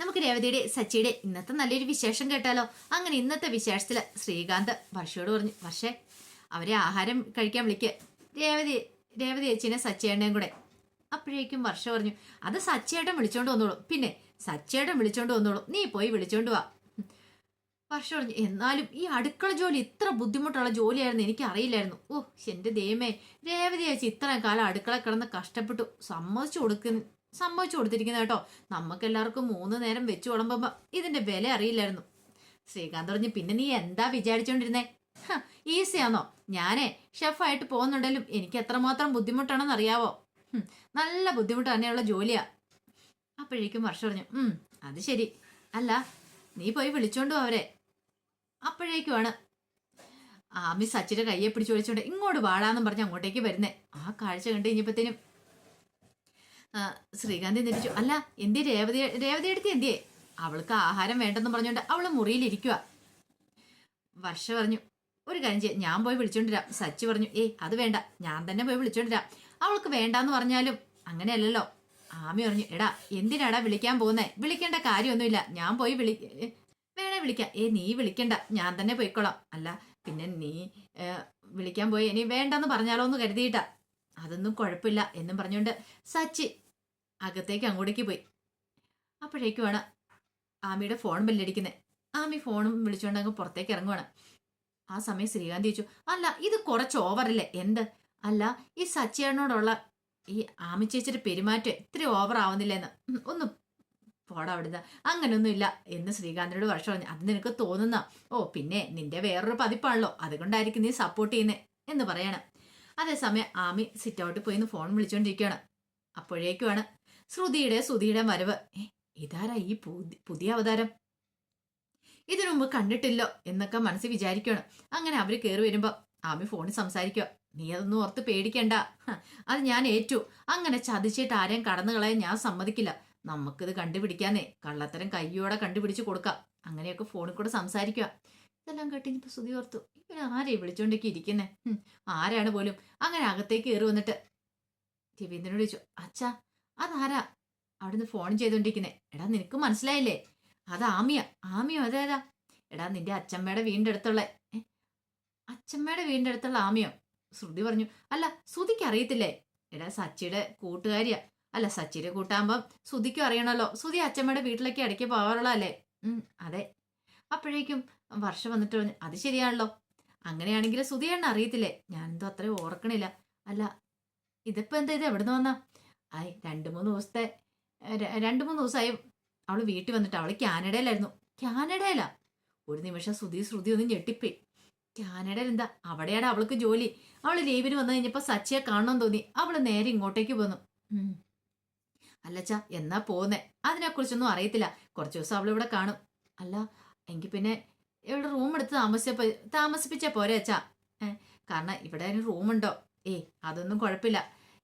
നമുക്ക് രേവതിയുടെ സച്ചിയുടെ ഇന്നത്തെ നല്ലൊരു വിശേഷം കേട്ടാലോ? അങ്ങനെ ഇന്നത്തെ വിശേഷത്തിൽ ശ്രീകാന്ത് വർഷയോട് പറഞ്ഞു വർഷേ അവരെ ആഹാരം കഴിക്കാൻ വിളിക്ക്. രേവതി രേവതി ചേച്ചിനെ സച്ചേട്ടനെയും കൂടെ. അപ്പോഴേക്കും വർഷ പറഞ്ഞു അത് സച്ചേട്ടൻ വിളിച്ചോണ്ട് വന്നോളൂ. പിന്നെ സച്ചേട്ടൻ വിളിച്ചോണ്ട് വന്നോളൂ. നീ പോയി വിളിച്ചോണ്ട് വാ. വർഷ പറഞ്ഞു എന്നാലും ഈ അടുക്കള ജോലി ഇത്ര ബുദ്ധിമുട്ടുള്ള ജോലിയായിരുന്നു എനിക്ക് അറിയില്ലായിരുന്നു ഓ എന്റെ ദൈവമേ രേവതി ചേച്ചി ഇത്രയും കാലം അടുക്കള കിടന്ന് കഷ്ടപ്പെട്ടു. സമ്മതിച്ചു കൊടുക്കുന്ന സമ്മതിച്ചു കൊടുത്തിരിക്കുന്നത് കേട്ടോ. നമുക്ക് എല്ലാവർക്കും മൂന്ന് നേരം വെച്ചു വിളമ്പുമ്പോ ഇതിന്റെ വില അറിയില്ലായിരുന്നു. ശ്രീകാന്ത് പറഞ്ഞു പിന്നെ നീ എന്താ വിചാരിച്ചോണ്ടിരുന്നേ? ഈസിയാണോ ഞാനേ ഷെഫായിട്ട് പോകുന്നുണ്ടെങ്കിലും എനിക്ക് എത്രമാത്രം ബുദ്ധിമുട്ടാണെന്ന് അറിയാവോ? നല്ല ബുദ്ധിമുട്ട് തന്നെയുള്ള ജോലിയാ. അപ്പോഴേക്കും വർഷം പറഞ്ഞു ഉം അത് ശരി. അല്ല നീ പോയി വിളിച്ചോണ്ടു അവരെ അപ്പോഴേക്കുമാണ് ആമി സച്ചിന്റെ കയ്യെ പിടിച്ചു വിളിച്ചോണ്ട് ഇങ്ങോട്ട് വാടാന്നും പറഞ്ഞ് അങ്ങോട്ടേക്ക് വരുന്നേ. ആ കാഴ്ച കണ്ട് കഴിഞ്ഞപ്പത്തേനും ആ, ശ്രീകാന്ത് നിരിച്ചു അല്ല എന്തി രേവതി രേവതി എടുത്ത് എന്തിയേ? അവൾക്ക് ആഹാരം വേണ്ടെന്ന് പറഞ്ഞോണ്ട് അവൾ മുറിയിലിരിക്കുക വർഷ പറഞ്ഞു ഒരു കാര്യം ചെയ്യാം ഞാൻ പോയി വിളിച്ചോണ്ടിരാം സച്ചി പറഞ്ഞു ഏ അത് വേണ്ട ഞാൻ തന്നെ പോയി വിളിച്ചോണ്ടിരാം അവൾക്ക് വേണ്ടാന്ന് പറഞ്ഞാലും അങ്ങനെയല്ലല്ലോ. ആമി പറഞ്ഞു എടാ എന്തിനാടാ വിളിക്കാൻ പോകുന്നേ? വിളിക്കേണ്ട കാര്യമൊന്നുമില്ല ഞാൻ പോയി വിളി വേണേ വിളിക്കാം. ഏ നീ വിളിക്കണ്ട ഞാൻ തന്നെ പോയിക്കോളാം. അല്ല പിന്നെ നീ വിളിക്കാൻ പോയി ഇനി വേണ്ടെന്ന് പറഞ്ഞാലോ എന്ന് കരുതിയിട്ടാ. അതൊന്നും കുഴപ്പമില്ല എന്നും പറഞ്ഞുകൊണ്ട് സച്ചി അകത്തേക്ക് അങ്ങോട്ടേക്ക് പോയി. അപ്പോഴേക്കുമാണ് ആമിയുടെ ഫോൺ ബെല്ലടിക്കുന്നത് ആമി ഫോണും വിളിച്ചുകൊണ്ട് അങ്ങ് പുറത്തേക്ക് ഇറങ്ങുവാണ്. ആ സമയം ശ്രീകാന്ത് ചോദിച്ചു അല്ല ഇത് കുറച്ച് ഓവറല്ലേ എന്ത്? അല്ല ഈ സച്ചിയേട്ടനോടുള്ള ഈ ആമി ചേച്ചിയുടെ പെരുമാറ്റം ഇത്ര ഓവർ ആവുന്നില്ലെന്ന്. ഒന്ന് പോടാ അവിടുന്ന്. അങ്ങനെയൊന്നും ഇല്ല എന്ന് ശ്രീകാന്തിനോട് വർഷം പറഞ്ഞു. അത് നിനക്ക് തോന്നുന്ന? ഓ പിന്നെ നിന്റെ വേറൊരു പതിപ്പാണല്ലോ. അതുകൊണ്ടായിരിക്കും നീ സപ്പോർട്ട് ചെയ്യുന്നേ എന്ന് പറയണം. അതേസമയം ആമി സിറ്റ് ഔട്ടിൽ പോയി ഫോൺ വിളിച്ചുകൊണ്ടിരിക്കുകയാണ് അപ്പോഴേക്കുമാണ് ശ്രുതിയുടെ ശ്രുതിയുടെ വരവ്. ഏ ഇതാരാ ഈ പുതിയ അവതാരം? ഇതിനു മുമ്പ് കണ്ടിട്ടില്ലോ എന്നൊക്കെ മനസ്സിൽ വിചാരിക്കുകയാണ് അങ്ങനെ അവർ കയറി വരുമ്പോ ആമി ഫോണിൽ സംസാരിക്കുക നീ അതൊന്നും ഓർത്ത് പേടിക്കണ്ട. അത് ഞാൻ ഏറ്റു. അങ്ങനെ ചതിച്ചിട്ട് ആരെയും കടന്നു കളയാൻ ഞാൻ സമ്മതിക്കില്ല. നമുക്കിത് കണ്ടുപിടിക്കാന്നേ. കള്ളത്തരം കയ്യോടെ കണ്ടുപിടിച്ച് കൊടുക്കാം. അങ്ങനെയൊക്കെ ഫോണിൽ കൂടെ സംസാരിക്കുക ഇതെല്ലാം കേട്ടിപ്പോ ശ്രുതി ഓർത്തു ഇവൻ ആരെയും വിളിച്ചോണ്ടേക്ക് ഇരിക്കുന്നേ? ആരാണ് പോലും? അങ്ങനെ അകത്തേക്ക് കയറി വന്നിട്ട് രവീന്ദ്രനോട് ചോദിച്ചു അച്ഛാ അതാരാ? അവിടുന്ന് ഫോൺ ചെയ്തോണ്ടിരിക്കുന്നേ. എടാ നിനക്ക് മനസ്സിലായില്ലേ? അത് ആമിയ. ആമിയോ അതേതാ? എടാ നിന്റെ അച്ഛമ്മയുടെ വീടിന്റെ അടുത്തുള്ള അച്ചമ്മയുടെ വീടിന്റെ അടുത്തുള്ള ആമിയോ? ശ്രുതി പറഞ്ഞു. അല്ല ശ്രുതിക്ക് അറിയത്തില്ലേ? എടാ സച്ചിയുടെ കൂട്ടുകാരിയാ. അല്ല സച്ചിയുടെ കൂട്ടാകുമ്പം ശ്രുതിക്കും അറിയണല്ലോ. ശ്രുതി അച്ഛമ്മയുടെ വീട്ടിലേക്ക് ഇടയ്ക്ക് പോകാറുള്ളതല്ലേ? അതെ. അപ്പോഴേക്കും വർഷം വന്നിട്ട് പറഞ്ഞു അത് ശരിയാണല്ലോ. അങ്ങനെയാണെങ്കിൽ ശ്രുതിയാണ് അറിയത്തില്ലേ? ഞാനെന്തോ അത്രയും ഓർക്കണില്ല. അല്ല ഇതിപ്പോ എന്താ ഇത് എവിടുന്ന് വന്നാ? ആയി. രണ്ട് മൂന്ന് ദിവസത്തെ രണ്ട് മൂന്ന് ദിവസമായി അവൾ വീട്ടിൽ വന്നിട്ട് അവൾ കാനഡയിലായിരുന്നു. കാനഡയിലാ. ഒരു നിമിഷം ശ്രുതി ശ്രുതി ഒന്നും ഞെട്ടിപ്പോയി. കാനഡയിൽ എന്താ? അവിടെയാണ് അവൾക്ക് ജോലി. അവൾ ലീവിന് വന്നു കഴിഞ്ഞപ്പോൾ സച്ചിയെ കാണണം തോന്നി. അവൾ നേരെ ഇങ്ങോട്ടേക്ക് പോന്നു. അല്ലച്ച എന്നാ പോന്നെ അതിനെക്കുറിച്ചൊന്നും അറിയത്തില്ല. കുറച്ച് ദിവസം അവളിവിടെ കാണും. അല്ല എങ്കിൽ പിന്നെ ഇവിടെ റൂം എടുത്ത് താമസിച്ചപ്പോ താമസിപ്പിച്ചാ പോരെ അച്ഛാ? കാരണം ഇവിടെ റൂമുണ്ടോ ഏയ് അതൊന്നും കുഴപ്പമില്ല.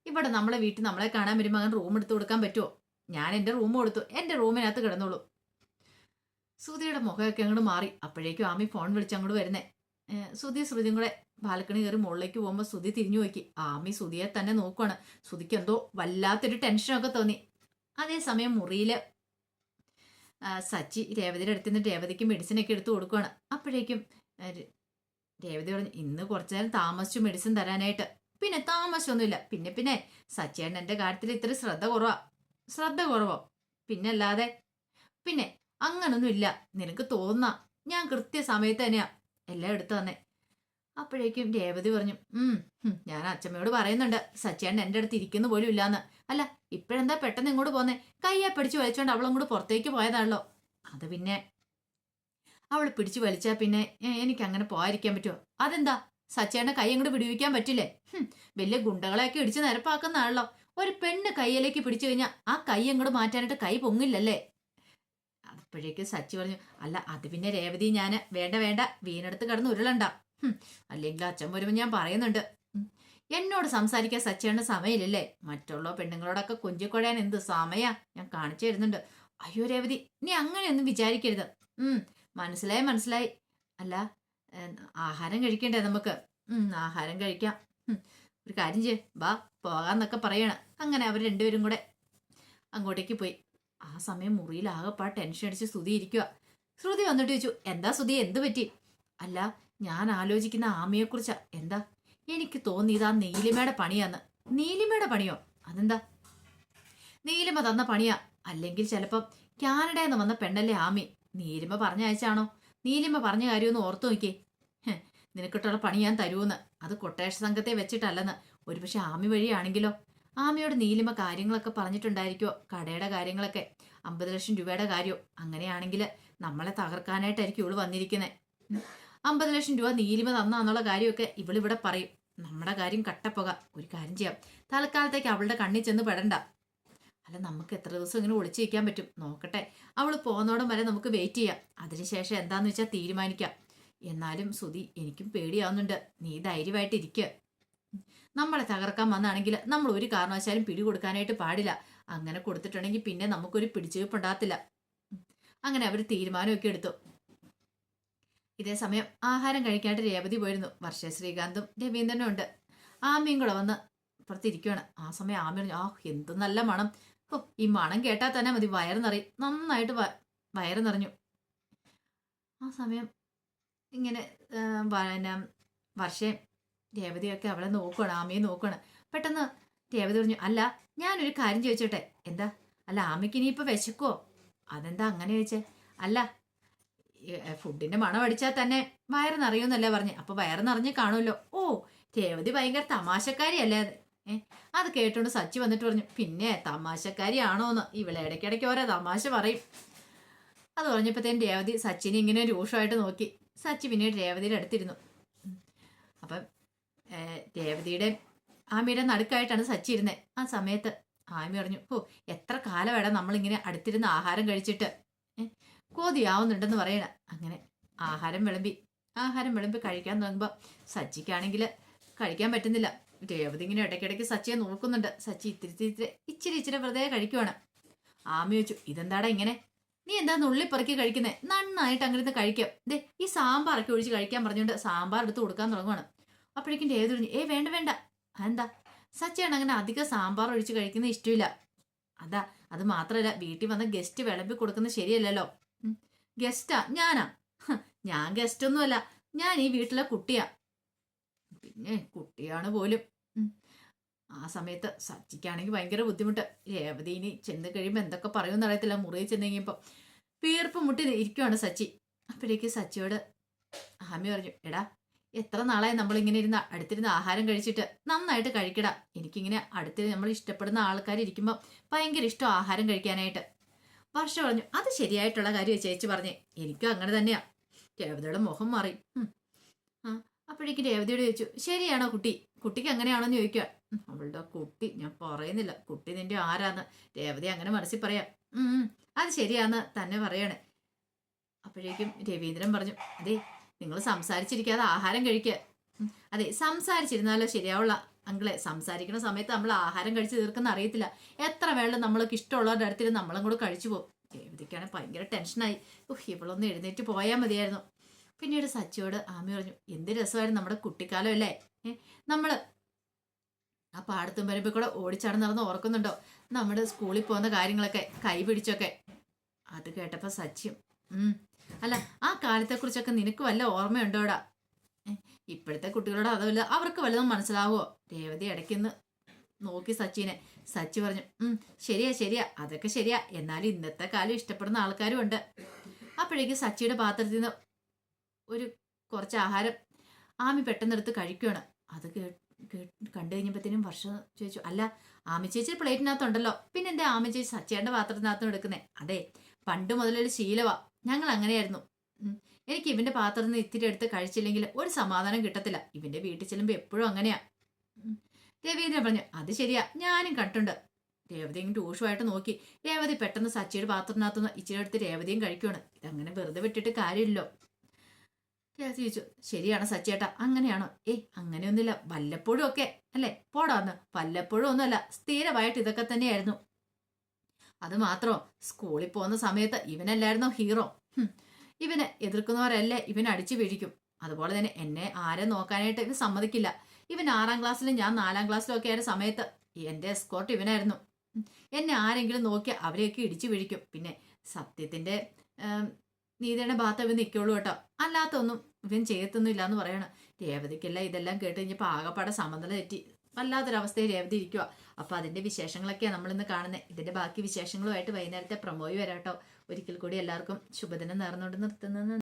ഇവിടെ നമ്മളെ വീട്ടിൽ നമ്മളെ കാണാൻ വരുമ്പോൾ അങ്ങനെ റൂം എടുത്ത് കൊടുക്കാൻ പറ്റുമോ ഞാൻ എന്റെ റൂം കൊടുത്തു. എന്റെ റൂമിനകത്ത് കിടന്നോളൂ. സുധിയുടെ മുഖമൊക്കെ അങ്ങോട്ട് മാറി. അപ്പോഴേക്കും ആമി ഫോൺ വിളിച്ച് അങ്ങോട്ട് വരുന്നേ. സുധി ശ്രുതിയും കൂടെ ബാൽക്കണി കയറി മുകളിലേക്ക് പോകുമ്പോൾ സുധി തിരിഞ്ഞു നോക്കി. ആമി സുധിയെ തന്നെ നോക്കുവാണ്. സുധിക്ക് എന്തോ വല്ലാത്തൊരു ടെൻഷനൊക്കെ തോന്നി. അതേസമയം മുറിയിൽ സച്ചി രേവതിയുടെ അടുത്ത് നിന്ന് രേവതിക്ക് മെഡിസിനൊക്കെ എടുത്തു കൊടുക്കുവാണ്. അപ്പോഴേക്കും രേവതി പറഞ്ഞു ഇന്ന് കുറച്ചു നേരം താമസിച്ചു മെഡിസിൻ തരാനായിട്ട്. പിന്നെ താമസമൊന്നുമില്ല. പിന്നെ പിന്നെ സച്ചേട്ടൻ എന്റെ കാര്യത്തിൽ ഇത്ര ശ്രദ്ധ കുറവാ. ശ്രദ്ധ കുറവോ. പിന്നല്ലാതെ പിന്നെ അങ്ങനൊന്നുമില്ല നിനക്ക് തോന്നാ ഞാൻ കൃത്യസമയത്ത് തന്നെയാ എല്ലാം എടുത്തു തന്നെ. അപ്പോഴേക്കും രേവതി പറഞ്ഞു ഉം ഞാൻ അച്ഛമ്മയോട് പറയുന്നുണ്ട്. സച്ചേട്ടൻ എന്റെ അടുത്ത് ഇരിക്കുന്നു പോലും ഇല്ലാന്ന്. അല്ല ഇപ്പോഴെന്താ പെട്ടെന്ന് ഇങ്ങോട്ട് പോന്നെ? കയ്യെ പിടിച്ചു വലിച്ചോണ്ട് അവളങ്ങോട്ട് പുറത്തേക്ക് പോയതാണല്ലോ. അത് പിന്നെ അവൾ പിടിച്ചു വലിച്ചാ പിന്നെ എനിക്ക് അങ്ങനെ പോകാതിരിക്കാൻ പറ്റുമോ അതെന്താ? സച്ചേട്ടനെ കൈ അങ്ങോട്ട് പിടിവിക്കാൻ പറ്റില്ലേ? വലിയ ഗുണ്ടകളെയൊക്കെ ഇടിച്ച് നിരപ്പാക്കുന്നതാണല്ലോ. ഒരു പെണ്ണ് കൈയിലേക്ക് പിടിച്ചു കഴിഞ്ഞാൽ ആ കൈ അങ്ങോട്ട് മാറ്റാനായിട്ട് കൈ പൊങ്ങില്ലല്ലേ? അപ്പോഴേക്ക് സച്ചി പറഞ്ഞു അല്ല അത് പിന്നെ രേവതി ഞാൻ വേണ്ട വേണ്ട. വീണെടുത്ത് കിടന്ന് ഉരുളണ്ട. അല്ലെങ്കിൽ അച്ഛൻ വരുമ്പോൾ ഞാൻ പറയുന്നുണ്ട്. എന്നോട് സംസാരിക്കാൻ സച്ചേണ്ട സമയമില്ലല്ലേ? മറ്റുള്ള പെണ്ണുങ്ങളോടൊക്കെ കുഞ്ചിക്കൊഴയാൻ എന്ത് സമയാ? ഞാൻ കാണിച്ചു തരുന്നുണ്ട്. അയ്യോ രേവതി നീ അങ്ങനെയൊന്നും വിചാരിക്കരുത്. ഉം മനസ്സിലായി മനസ്സിലായി. അല്ല ആഹാരം കഴിക്കണ്ടേ നമുക്ക്? ആഹാരം കഴിക്കാം. ഒരു കാര്യം ചെയ്യ്. വാ പോകാന്നൊക്കെ പറയണം. അങ്ങനെ അവർ രണ്ടുപേരും കൂടെ അങ്ങോട്ടേക്ക് പോയി. ആ സമയം മുറിയിൽ ആകെപ്പാ ടെൻഷൻ അടിച്ച് ശ്രുതി ഇരിക്കുക ശ്രുതി വന്നിട്ട് ചോദിച്ചു എന്താ ശ്രുതി എന്ത് പറ്റി? അല്ല ഞാൻ ആലോചിക്കുന്ന ആമയെക്കുറിച്ചാ. എന്താ? എനിക്ക് തോന്നി ഇതാ നീലിമയുടെ പണിയാന്ന്. നീലിമയുടെ പണിയോ? അതെന്താ? നീലിമ തന്ന പണിയാ. അല്ലെങ്കിൽ ചിലപ്പം കാനഡയിൽ നിന്ന് വന്ന പെണ്ണല്ലേ ആമി. നീലിമ പറഞ്ഞ അയച്ചാണോ നീലിമ പറഞ്ഞ കാര്യമൊന്ന് ഓർത്തു നോക്കിയേ. നിനക്കിട്ടുള്ള പണി ഞാൻ തരൂന്ന് അത് കൊട്ടേഷ സംഘത്തെ വെച്ചിട്ടല്ലെന്ന്. ഒരുപക്ഷെ ആമി വഴിയാണെങ്കിലോ? ആമിയോട് നീലിമ കാര്യങ്ങളൊക്കെ പറഞ്ഞിട്ടുണ്ടായിരിക്കോ? കടയുടെ കാര്യങ്ങളൊക്കെ. അമ്പത് ലക്ഷം രൂപയുടെ കാര്യം? അങ്ങനെയാണെങ്കിൽ നമ്മളെ തകർക്കാനായിട്ടായിരിക്കും ഇവൾ വന്നിരിക്കുന്നത് അമ്പത് ലക്ഷം രൂപ നീലിമ തന്നാന്നുള്ള കാര്യമൊക്കെ ഇവളിവിടെ പറയും. നമ്മുടെ കാര്യം കട്ടപ്പുക ഒരു കാര്യം ചെയ്യാം. തൽക്കാലത്തേക്ക് അവളുടെ കണ്ണിൽ ചെന്ന് പെടണ്ട. അല്ല നമുക്ക് എത്ര ദിവസം ഇങ്ങനെ ഒളിച്ചു വയ്ക്കാൻ പറ്റും? നോക്കട്ടെ. അവൾ പോകുന്നോടം വരെ നമുക്ക് വെയിറ്റ് ചെയ്യാം. അതിനുശേഷം എന്താന്ന് വെച്ചാൽ തീരുമാനിക്കാം. എന്നാലും സുതി എനിക്കും പേടിയാവുന്നുണ്ട്. നീ ധൈര്യമായിട്ട് ഇരിക്കുക നമ്മളെ തകർക്കാൻ വന്നാണെങ്കിൽ നമ്മൾ ഒരു കാരണവശാലും പിടി കൊടുക്കാനായിട്ട് പാടില്ല. അങ്ങനെ കൊടുത്തിട്ടുണ്ടെങ്കിൽ പിന്നെ നമുക്കൊരു പിടിച്ചുവെപ്പ് ഉണ്ടാകത്തില്ല അങ്ങനെ അവർ തീരുമാനമൊക്കെ എടുത്തു. ഇതേ സമയം ആഹാരം കഴിക്കാനായിട്ട് രേവതി പോയിരുന്നു. വർഷ ശ്രീകാന്തും രവീന്ദ്രനും ഉണ്ട്. ആമയും കൂടെ വന്ന് പുറത്തിരിക്കുകയാണ് ആ സമയം ആമ ആ എന്ത് നല്ല മണം. ഓ ഈ മണം കേട്ടാൽ തന്നെ മതി വയറ് നിറയും. നന്നായിട്ട് വയറ് നിറഞ്ഞു. ആ സമയം ഇങ്ങനെ പിന്നെ വർഷയും രേവതിയൊക്കെ അവളെ നോക്കുകയാണ് ആമയെ നോക്കുകയാണ് പെട്ടെന്ന് രേവതി പറഞ്ഞു അല്ല ഞാനൊരു കാര്യം ചോദിച്ചോട്ടെ. എന്താ? അല്ല ആമയ്ക്ക് ഇനിയിപ്പോൾ വിശക്കുമോ അതെന്താ അങ്ങനെ ചോദിച്ചേ? അല്ല ഫുഡിന്റെ മണം അടിച്ചാൽ തന്നെ വയറ് നിറയുമെന്നല്ലേ പറഞ്ഞു. അപ്പോൾ വയറ് നിറഞ്ഞ് കാണുമല്ലോ. ഓ രേവതി ഭയങ്കര തമാശക്കാരിയല്ലേ അത് കേട്ടോണ്ട് സച്ചി വന്നിട്ട് പറഞ്ഞു പിന്നെ തമാശക്കാരിയാണോന്ന്? ഇവളെ ഇടയ്ക്കിടയ്ക്ക് ഓരോ തമാശ പറയും. അത് പറഞ്ഞപ്പോഴത്തേന് രേവതി സച്ചിനെ ഇങ്ങനെ രൂക്ഷമായിട്ട് നോക്കി. സച്ചി പിന്നീട് രേവതിയുടെ അടുത്തിരുന്നു. അപ്പം രേവതിയുടെ ആമിയുടെ നടുക്കായിട്ടാണ് സച്ചി ഇരുന്നത് ആ സമയത്ത് ആമി പറഞ്ഞു ഓ എത്ര കാലം വേണം നമ്മളിങ്ങനെ അടുത്തിരുന്ന് ആഹാരം കഴിച്ചിട്ട്? കൊതിയാവുന്നുണ്ടെന്ന് പറയണ. അങ്ങനെ ആഹാരം വിളമ്പി. ആഹാരം വിളമ്പി കഴിക്കാൻ തുടങ്ങുമ്പോൾ സച്ചിക്കാണെങ്കിൽ കഴിക്കാൻ പറ്റുന്നില്ല. രേവതി ഇങ്ങനെ ഇടയ്ക്കിടയ്ക്ക് സച്ചിയെ നോക്കുന്നുണ്ട്. സച്ചി ഇത്തിരി ഇത്തിരി ഇച്ചിരി ഇച്ചിരി വെറുതെ കഴിക്കുവാണ്. ആമി വെച്ചു ഇതെന്താടാ ഇങ്ങനെ? നീ എന്താ നുള്ളിപ്പറക്കി കഴിക്കുന്നേ? നന്നായിട്ട് അങ്ങനെ കഴിക്കാം. ദേ ഈ സാമ്പാറൊക്കെ ഒഴിച്ച് കഴിക്കാൻ പറഞ്ഞുകൊണ്ട് സാമ്പാർ എടുത്ത് കൊടുക്കാൻ തുടങ്ങുവാണ്. അപ്പോഴേക്കും രേവതി പറഞ്ഞു ഏ വേണ്ട വേണ്ട. എന്താ സച്ചിയാണ് അങ്ങനെ അധികം സാമ്പാർ ഒഴിച്ച് കഴിക്കുന്ന ഇഷ്ടമില്ല. അതാ അത് മാത്രമല്ല വീട്ടിൽ വന്ന ഗസ്റ്റ് വിളമ്പി കൊടുക്കുന്നത് ശരിയല്ലല്ലോ. ഗസ്റ്റാ ഞാനാ? ഞാൻ ഗസ്റ്റ് ഒന്നുമല്ല. ഞാൻ ഈ വീട്ടിലെ കുട്ടിയാ. പിന്നെ കുട്ടിയാണ് പോലും. ആ സമയത്ത് സച്ചിക്കാണെങ്കിൽ ഭയങ്കര ബുദ്ധിമുട്ട്. രേവതി ഇനി ചെന്ന് കഴിയുമ്പോൾ എന്തൊക്കെ പറയുമെന്ന് അറിയത്തില്ല. മുറിയിൽ ചെന്ന് കഴിയുമ്പോൾ വീർപ്പ് മുട്ടി ഇരിക്കുവാണ് സച്ചി. അപ്പോഴേക്ക് സച്ചിയോട് ആമി പറഞ്ഞു എടാ എത്ര നാളായി നമ്മളിങ്ങനെ ഇരുന്ന് അടുത്തിരുന്ന് ആഹാരം കഴിച്ചിട്ട്? നന്നായിട്ട് കഴിക്കടാ. എനിക്കിങ്ങനെ അടുത്ത് നമ്മൾ ഇഷ്ടപ്പെടുന്ന ആൾക്കാർ ഇരിക്കുമ്പോൾ ഭയങ്കര ഇഷ്ടം ആഹാരം കഴിക്കാനായിട്ട്. വർഷ പറഞ്ഞു അത് ശരിയായിട്ടുള്ള കാര്യം ചേച്ചി പറഞ്ഞേ. എനിക്കും അങ്ങനെ തന്നെയാ. രേവതിയുടെ മുഖം മാറി. ആ അപ്പോഴേക്ക് രേവതിയോട് ചോദിച്ചു ശരിയാണോ കുട്ടി? കുട്ടിക്ക് അങ്ങനെയാണോന്ന് ചോദിക്കുക അവളുടെ കുട്ടി ഞാൻ പറയുന്നില്ല. കുട്ടി നിന്റെ ആരാന്ന്? രേവതി അങ്ങനെ മനസ്സിൽ പറയാം. അത് ശരിയാന്ന് തന്നെ പറയണേ. അപ്പോഴേക്കും രവീന്ദ്രൻ പറഞ്ഞു അതെ നിങ്ങൾ സംസാരിച്ചിരിക്കാതെ ആഹാരം കഴിക്കുക. അതെ സംസാരിച്ചിരുന്നാലോ ശരിയാവുള്ള. അങ്കിളെ സംസാരിക്കുന്ന സമയത്ത് നമ്മൾ ആഹാരം കഴിച്ച് തീർക്കുന്ന അറിയത്തില്ല. എത്ര വേളം നമ്മൾക്ക് ഇഷ്ടമുള്ളവരുടെ അടുത്തിൽ നമ്മളും കൂടെ കഴിച്ചു പോകും. രേവതിക്കാണെങ്കിൽ ഭയങ്കര ടെൻഷനായി. ഓഹ് ഇവളൊന്ന് എഴുന്നേറ്റ് പോയാൽ മതിയായിരുന്നു. പിന്നീട് സച്ചിയോട് ആമി പറഞ്ഞു എന്ത് രസമായിരുന്നു നമ്മുടെ കുട്ടിക്കാലം അല്ലേ? നമ്മൾ ആ പാടത്തും വരുമ്പോൾ കൂടെ ഓടിച്ചാടുന്ന നടന്ന് ഓർക്കുന്നുണ്ടോ നമ്മുടെ സ്കൂളിൽ പോകുന്ന കാര്യങ്ങളൊക്കെ കൈപിടിച്ചൊക്കെ അത് കേട്ടപ്പോൾ സച്ചിയും അല്ല ആ കാലത്തെക്കുറിച്ചൊക്കെ നിനക്ക് വല്ല ഓർമ്മയുണ്ടോടാ? ഇപ്പോഴത്തെ കുട്ടികളോട് അതല്ല അവർക്ക് വല്ലതും മനസ്സിലാവുമോ രേവതി ഇടയ്ക്കുന്ന് നോക്കി സച്ചിനെ. സച്ചി പറഞ്ഞു ശരിയാ ശരിയാ അതൊക്കെ ശരിയാ എന്നാലും ഇന്നത്തെ കാലം ഇഷ്ടപ്പെടുന്ന ആൾക്കാരും ഉണ്ട്. അപ്പോഴേക്കും സച്ചിയുടെ പാത്രത്തിൽ നിന്ന് ഒരു കുറച്ച് ആഹാരം ആമി പെട്ടെന്നെടുത്ത് കഴിക്കുകയാണ്. അത് കണ്ടു കഴിഞ്ഞപ്പോഴത്തേനും വർഷം ചോദിച്ചു അല്ല ആമി ചേച്ചി പ്ലേറ്റിനകത്തുണ്ടല്ലോ. പിന്നെ എന്റെ ആമി ചേച്ചി സച്ചേന്റെ പാത്രത്തിനകത്തും എടുക്കുന്നേ? അതെ പണ്ട് മുതലൊരു ശീലവാ. ഞങ്ങൾ അങ്ങനെയായിരുന്നു. എനിക്ക് ഇവന്റെ പാത്രത്തിൽ നിന്ന് ഇത്തിരി എടുത്ത് കഴിച്ചില്ലെങ്കിൽ ഒരു സമാധാനം കിട്ടത്തില്ല. ഇവന്റെ വീട്ടിൽ ചെല്ലുമ്പോൾ എപ്പോഴും അങ്ങനെയാ. രവീന്ദ്രൻ പറഞ്ഞു അത് ശരിയാ. ഞാനും കണ്ടുണ്ട് രേവതിയും രൂക്ഷമായിട്ട് നോക്കി. രേവതി പെട്ടെന്ന് സച്ചിയുടെ പാത്രത്തിനകത്തുനിന്ന് ഇച്ചിരി എടുത്ത് രേവതിയും കഴിക്കുകയാണ് ഇതങ്ങനെ വെറുതെ വിട്ടിട്ട് കാര്യമില്ലല്ലോ. രേവതി ചോദിച്ചു ശരിയാണ് സച്ചേട്ട. അങ്ങനെയാണോ? ഏയ് അങ്ങനെയൊന്നുമില്ല. വല്ലപ്പോഴും ഒക്കെ അല്ലേ? പോടാന്ന് വല്ലപ്പോഴും ഒന്നുമല്ല. സ്ഥിരമായിട്ട് ഇതൊക്കെ തന്നെയായിരുന്നു. അത് മാത്രോ സ്കൂളിൽ പോകുന്ന സമയത്ത് ഇവനല്ലായിരുന്നോ ഹീറോ? ഇവനെ എതിർക്കുന്നവരല്ലേ ഇവൻ അടിച്ചു വീഴിക്കും. അതുപോലെ തന്നെ എന്നെ ആരെ നോക്കാനായിട്ട് ഇവൻ സമ്മതിക്കില്ല. ഇവൻ ആറാം ക്ലാസ്സിലും ഞാൻ നാലാം ക്ലാസ്സിലും ഒക്കെ ആയ സമയത്ത് എന്റെ എസ്കോർട്ട് ഇവനായിരുന്നു. എന്നെ ആരെങ്കിലും നോക്കി അവരെയൊക്കെ ഇടിച്ചു വീഴിക്കും. പിന്നെ സത്യത്തിന്റെ ഏം, നീതിയുടെ ഭാഗത്ത് ഇവൻ നിൽക്കുള്ളൂ കേട്ടോ. അല്ലാത്തൊന്നും ഇവൻ ചെയ്യത്തൊന്നും ഇല്ല എന്ന് പറയണം. രേവതിക്കല്ല ഇതെല്ലാം കേട്ട് കഴിഞ്ഞപ്പോൾ ആകപ്പാടെ സമനില തെറ്റി. വല്ലാത്തൊരവസ്ഥയിൽ രേവതി ഇരിക്കുക അപ്പൊ അതിന്റെ വിശേഷങ്ങളൊക്കെയാണ് നമ്മളിന്ന് കാണുന്നത് ഇതിന്റെ ബാക്കി വിശേഷങ്ങളുമായിട്ട് വൈകുന്നേരത്തെ പ്രമോയി വരാട്ടോ. ഒരിക്കൽ കൂടി എല്ലാവർക്കും ശുഭദിനം നേർന്നുകൊണ്ട് നിർത്തുന്നത്